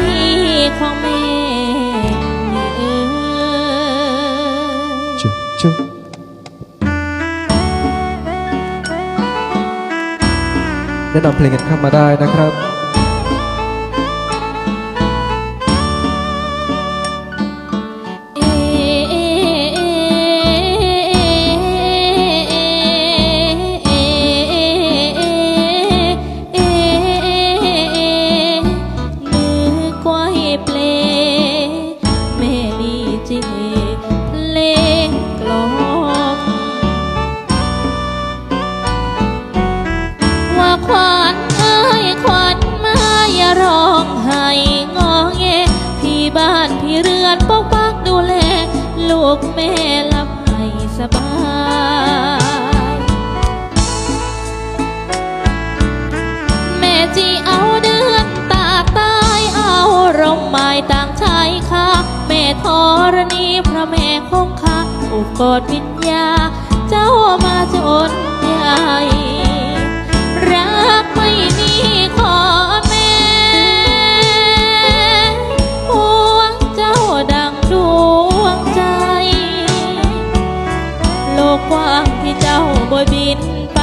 ดีของแม่จุ๊จุ๊บแนะนำเพลงกันเข้ามาได้นะครับ กแม่หลับให้สบายแม่จีเอาเดือนตาตายเอาร่มไม้ต่างชายค่ะ แม่ธรณีพระแม่คงคาอุปกอดวิญญา เจ้ามาจนใหญ่ เจ้าบ่บินไป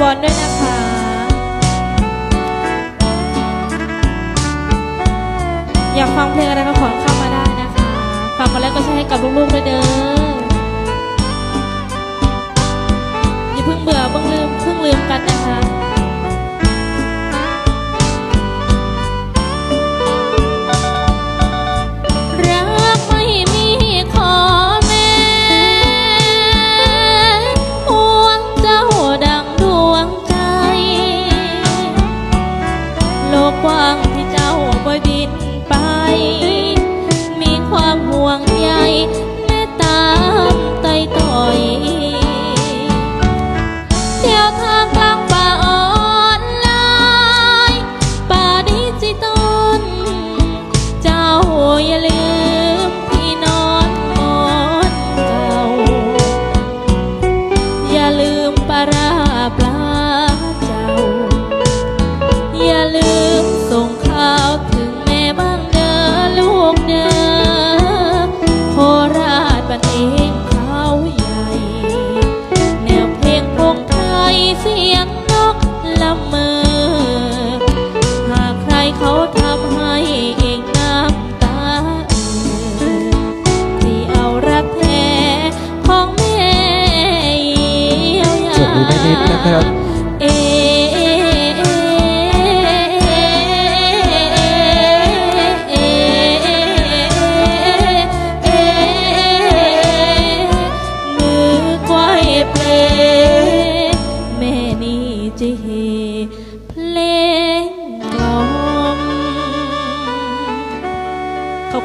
บอลด้วยนะคะอยากฟังเพลงอะไรก็ขอเข้ามาได้นะคะฝากมาแล้วก็ใช้ให้กับลูกๆด้วยเด้ออย่าเพิ่งเบื่อเพิ่งลืมเพิ่งลืมกันนะคะ กกว้างที่เจ้าบอยบินไป มีความห่วงใยแม่ตามไต่ต่อย เที่ยวทางกลางป่าอ่อนไลน์ป่าดิจิตอลเจ้าอย่าลืมที่นอนหมอนเก่าอย่าลืมปลาร้าปลา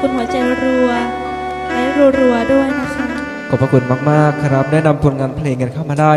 คุณหัวใจรัวและรัวๆด้วยนะคะ ขอบพระคุณมาก ๆ ครับ แนะนำผลงานเพลงกันเข้ามาได้